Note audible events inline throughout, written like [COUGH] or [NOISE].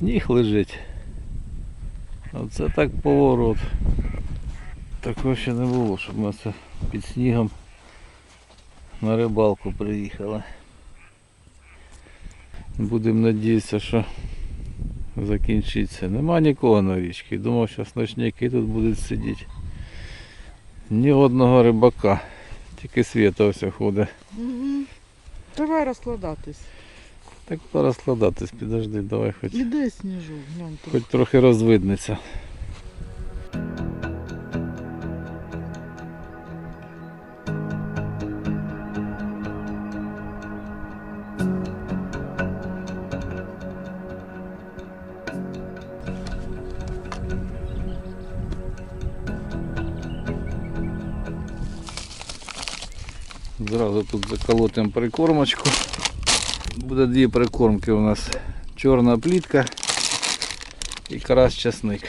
Сніг лежить. Оце так поворот. Такого ще не було, щоб ми це під снігом на рибалку приїхали. Будемо надіятися, що закінчиться. Нема нікого на річці. Думав, що ночники тут будуть сидіти. Ні одного рибака. Тільки світа ось ходить. Угу. Давай розкладатись. Так порозкладатись, підожди, давай хоч, Іде сніжок, глянь тут. хоч трохи розвиднеться. Зразу тут заколотимо прикормочку. Буде дві прикормки у нас. Чорна плітка і карась часник.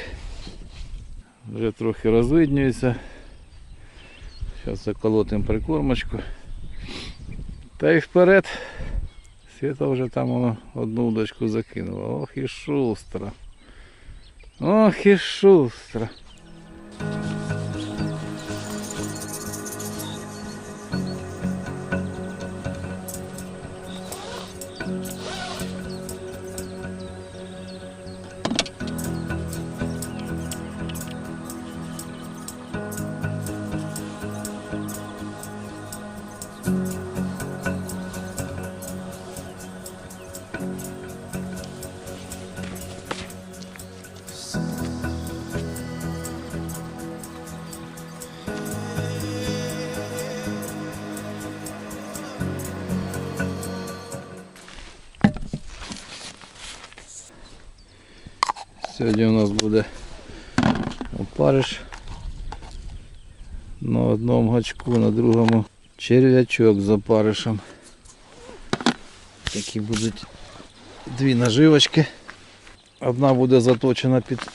Вже трохи розвиднюється. Зараз заколотимо прикормочку. Та й вперед. Світа вже там одну удочку закинула. Ох і шустра. Ох і шустра. Сьогодні у нас буде опариш на одному гачку, на другому черв'ячок з опаришем. Такі будуть дві наживочки. Одна буде заточена під,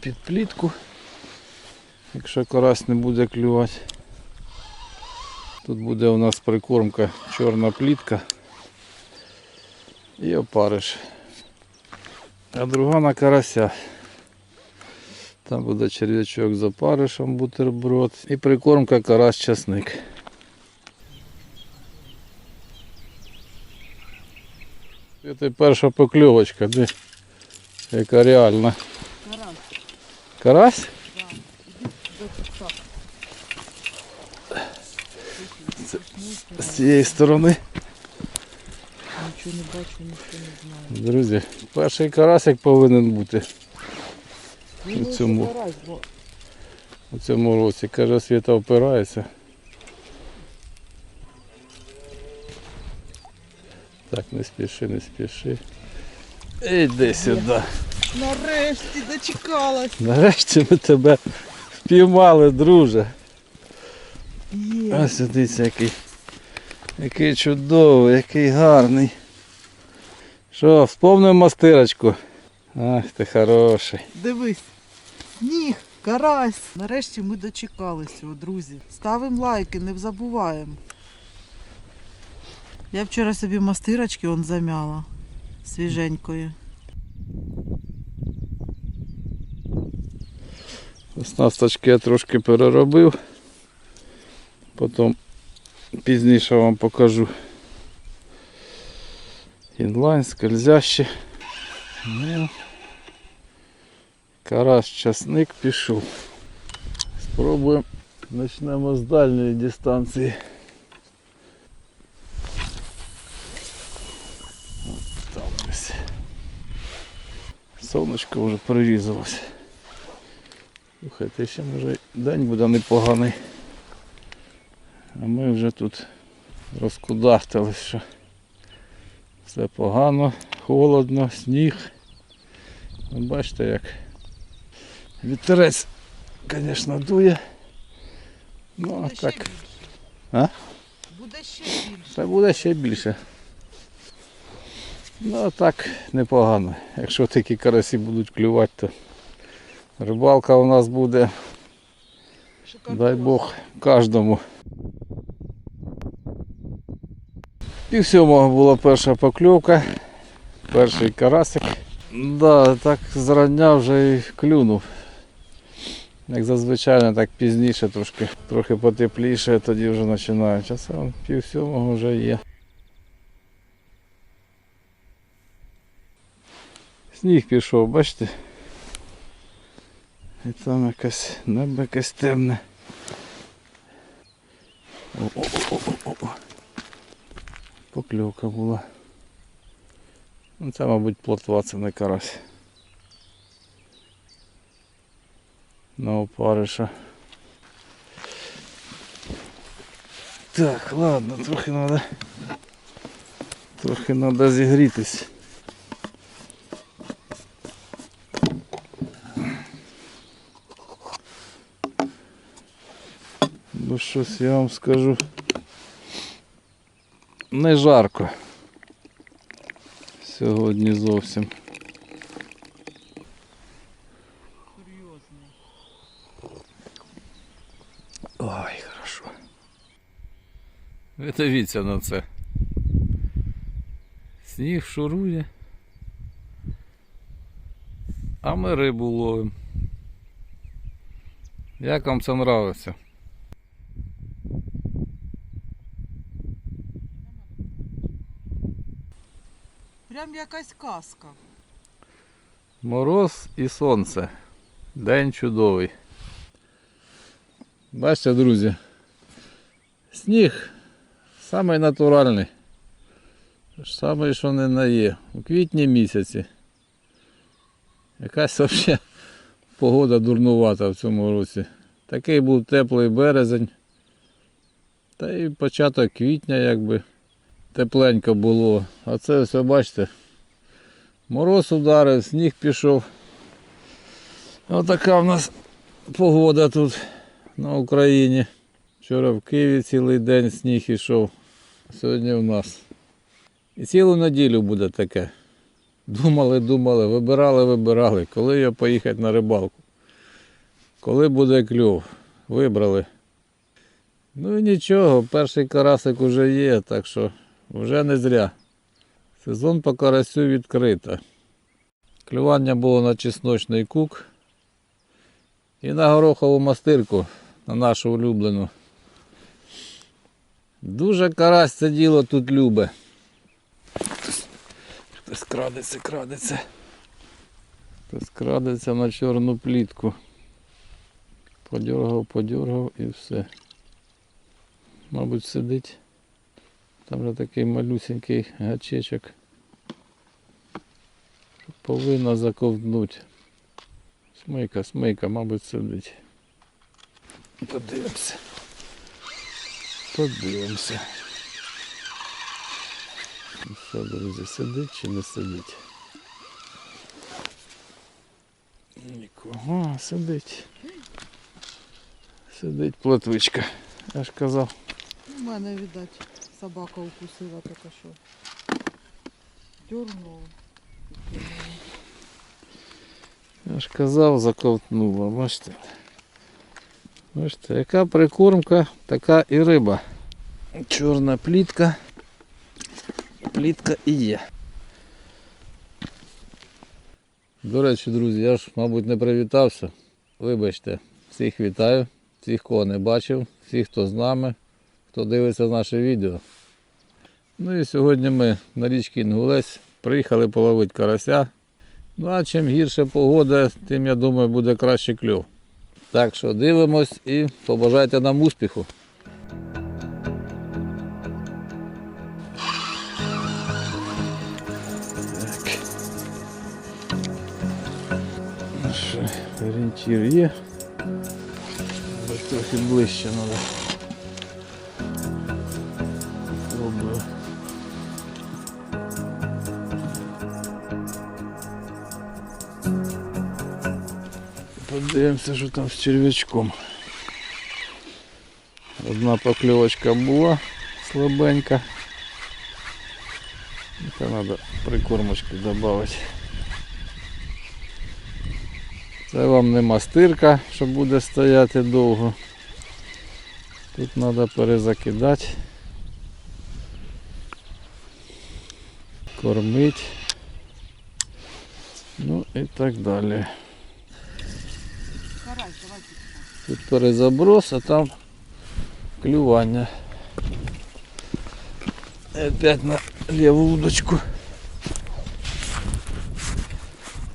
під плітку, якщо карась не буде клювати. Тут буде у нас прикормка чорна плітка і опариш. А друга на карася. Там буде черв'ячок з опаришем, бутерброд і прикормка карась часник. Це перша покльовочка, де яка реальна. Карась, Карась? зацікав. З цієї сторони. Нічого не бачу, нічого не знаю. Друзі, перший карасик повинен бути Ну, цьому. карась, бо у цьому році. Каже, світа впирається. Так, не спіши, не спіши. Іди сюди. Нарешті дочекалась. Нарешті ми тебе впіймали, друже. Є. Ось дивіться, який, який чудовий, який гарний. Що, вспомнив мастирочку? Ах, ти хороший. Дивись. Сніг, карась. Нарешті ми дочекались цього, друзі. Ставимо лайки, не забуваємо. Я вчора собі мастирочки он замяла свіженької. Оснасточки я трошки переробив. Потім пізніше вам покажу. Інлайн, скользящий. Ну, Карась часник пішов. Спробуємо. Почнемо з дальньої дистанції. От Там десь. Сонечко вже прорізалось. Слухайте, ще може день буде непоганий. А ми вже тут розкудахтались, що все погано, холодно, сніг. Ви Бачите як вітерець, звісно, дує. Ну а так, А? Буде ще більше. це буде ще більше. Ну а так непогано. Якщо такі карасі будуть клювати, то рибалка у нас буде Дай Бог кожному. Пів сьомого була перша покльовка, перший карасик. Да, так зрання вже і клюнув. Як зазвичай, так пізніше трошки, трохи потепліше, тоді вже починають. А сам пів сьомого вже є. Сніг пішов, бачите? І там якась небо якесь темне. О-о-о-о-о. Покльовка була. Ну, це, мабуть, плотва, це не карась. На опариша. Так, ладно, трохи треба. Трохи треба зігрітись. Ну щось я вам скажу. Не жарко. Сьогодні зовсім. Ой, хорошо. Ви дивіться на це. Сніг шурує. А ми рибу ловимо. Як вам це нравиться? Прям якась казка. Мороз і сонце. День чудовий. Бачите, друзі. Сніг самий натуральний. Самий, що не на є. У квітні місяці. Якась взагалі погода дурнувата в цьому році. Такий був теплий березень. Та і початок квітня якби тепленько було. А це все бачите. Мороз ударив, сніг пішов. Отака в нас погода тут на Україні. Вчора в Києві цілий день сніг ішов. Сьогодні в нас. І цілу неділю буде таке. Думали, думали, вибирали, вибирали, коли я поїхати на рибалку. Коли буде кльов. Вибрали. Ну і нічого, перший карасик уже є, так що вже не зря. Сезон по карасю відкрито. Клювання було на чесночний кук і на горохову мастирку, на нашу улюблену. Дуже карась це діло тут любе. Хтось, крадеться, крадеться. Хтось крадеться на чорну плітку. Подьоргав, подьоргав і все. Мабуть, сидить. Там вже такий малюсенький гачечок. Повинна заковтнути. Смийка, смийка, мабуть, сидить. Подивимося. Подивимося. Ну Що, друзі, сидить чи не сидить? Нікого, сидить. Сидить плотвичка. Я ж казав. У мене, видать, собака укусила тільки що. Дернула. Я ж казав, заковтнула, бачите. Бачите, яка прикормка, така і риба. Чорна плітка. Плітка і є. До речі, друзі, я ж, мабуть, не привітався. Вибачте, всіх вітаю, всіх, кого не бачив, всіх, хто з нами, хто дивиться наше відео. Ну і сьогодні ми на річці Інгулець приїхали половити карася. Ну а чим гірша погода, тим я думаю буде краще кльов. Так що дивимось і побажайте нам успіху. Орієнтір є. Трохи ближче треба. Подивимося, що там з черв'ячком. Одна покльовочка була слабенька. Це треба прикормочку додати. Це вам не мастирка, що буде стояти довго. Тут треба перезакидати. Кормити. Ну і так далі. Карась, давайте. Тут перезаброс, а там клювання. І Опять на ліву удочку.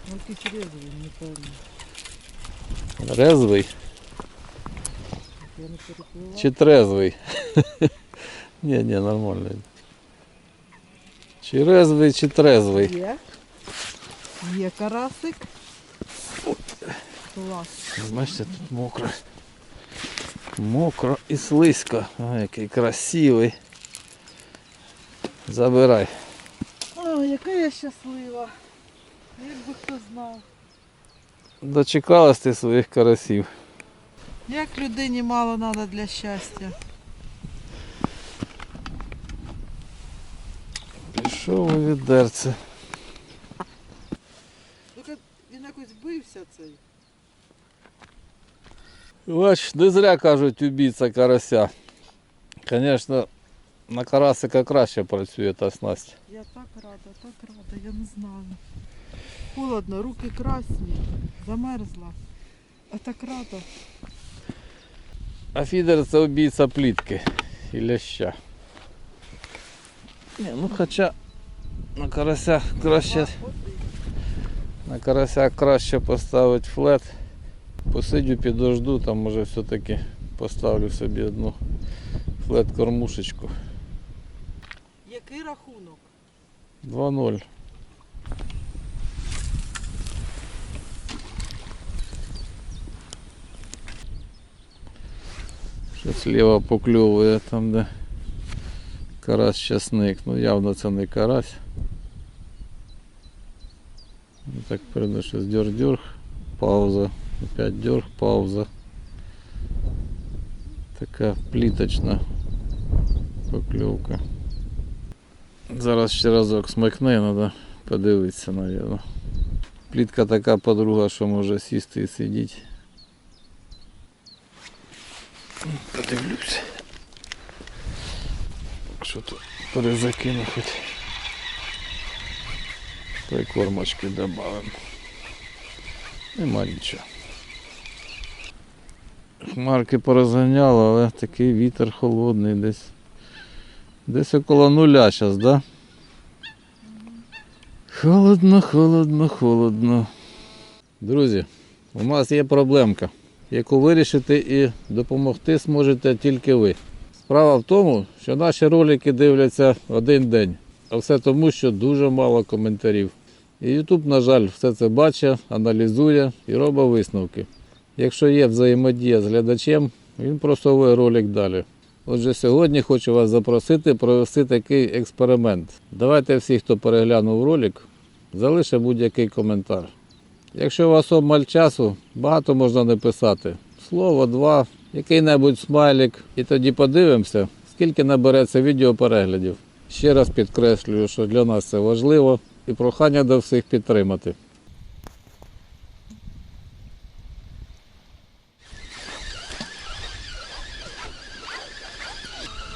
Ну резвий, непевно. Резвий не чи трезвий? [LAUGHS] Ні, ні, нормально. Чи резвий, чи трезвий. Є. Є карасик. Клас. Бачите, тут мокро. Мокро і слизько. Ой, який красивий. Забирай. О, яка я щаслива. Якби хто знав. Дочекалась ти своїх карасів. Як людині мало треба для щастя. Пішов у відерце. Він якось бився цей. Бач, не зря кажуть убійця карася. Звісно, на карасика краще працює та снасть. Я так рада, так рада, я не знаю. Холодно, руки красні, замерзла. А так рада. А фідер це убійця плітки і ляща. Ні, ну хоча на карася краще, на карася краще поставити флет. Посидю підожду, там може все-таки поставлю собі одну флет кормушечку. Який рахунок? 2-0. Щось ліва покльовує там, де карась часник. Ну явно це не карась. Ну, так передо щось дьорг-дьорг, пауза, опять дьорг, пауза. Така пліточна покльовка. Зараз ще разок смикне, треба подивитися, мабуть. Плітка така подруга, що може сісти і сидіти. Подивлюся. Що тут перезакину хоч. Прикормочки додамо. Нема нічого. Хмарки порозганяло, але такий вітер холодний десь. Десь около нуля зараз, да? Холодно, холодно, холодно. Друзі, у нас є проблемка, яку вирішити і допомогти зможете тільки ви. Справа в тому, що наші ролики дивляться один день, а все тому, що дуже мало коментарів. І YouTube, на жаль, все це бачить, аналізує і робить висновки. Якщо є взаємодія з глядачем, він просовує ролик далі. Отже, сьогодні хочу вас запросити провести такий експеримент. Давайте всі, хто переглянув ролик, залише будь-який коментар. Якщо у вас обмаль часу, багато можна не писати. Слово, два, який-небудь смайлик, і тоді подивимося, скільки набереться відео переглядів. Ще раз підкреслюю, що для нас це важливо і прохання до всіх підтримати.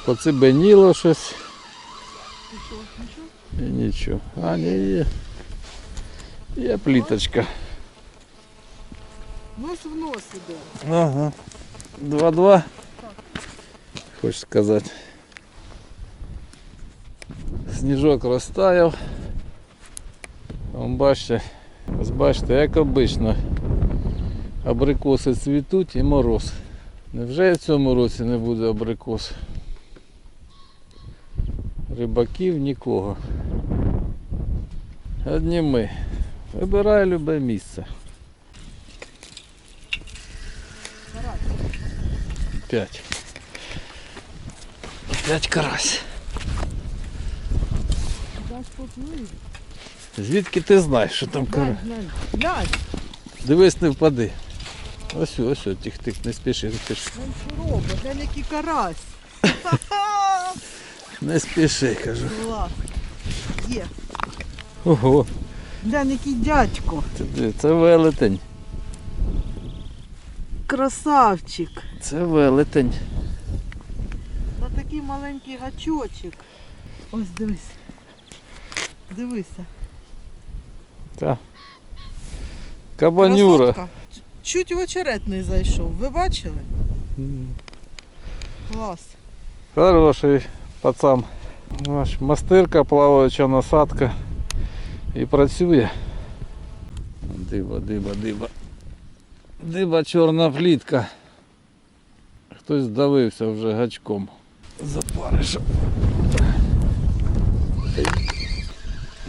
Поцибеніло щось. І нічого. А, ні, є. Є пліточка. Нос в нос іде. Ага. Два-два. Хочеш сказати. Сніжок розтаяв. Вон бачите, ось бачите, як обично. Абрикоси цвітуть і мороз. Невже в цьому році не буде абрикос? Рибаків нікого. Одні ми. Вибирай любе місце. П'ять. П'ять карась. Звідки ти знаєш, що там карась? Дивись, не впади. Ось, ось, ось, тих, тих, не спіши, не спіши. глянь, що робить. Глянь, який карась. [LAUGHS] Не спіши, кажу. Клас. Є. Ого, Глянь, який дядько. це, це велетень. Красавчик. Це велетень. На такий маленький гачочок. Ось дивись. Дивися. Та, Кабанюра. Красотка. Чуть в очерет не зайшов. Ви бачили? Клас. Хороший пацан. Мастирка, плаваюча насадка. І працює. Диба, диба, диба. Диба чорна плітка. Хтось здавився вже гачком. Запаришем.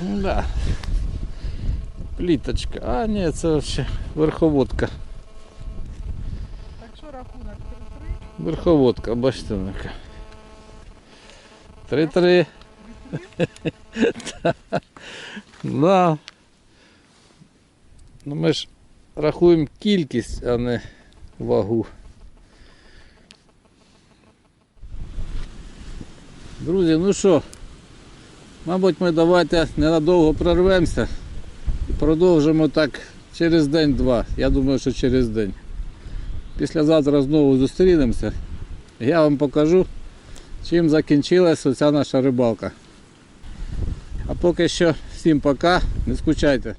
Да. Пліточка. А, ні, це ще верховодка. Так що рахунок Верховодка, бачите. Три-три. Да. Ну ми ж рахуємо кількість, а не вагу. Друзі, ну що, мабуть, ми давайте ненадовго прорвемося і продовжимо так через день-два. Я думаю, що через день. Післязавтра знову зустрінемося. Я вам покажу, чим закінчилась оця наша рибалка. А поки що всім пока, не скучайте.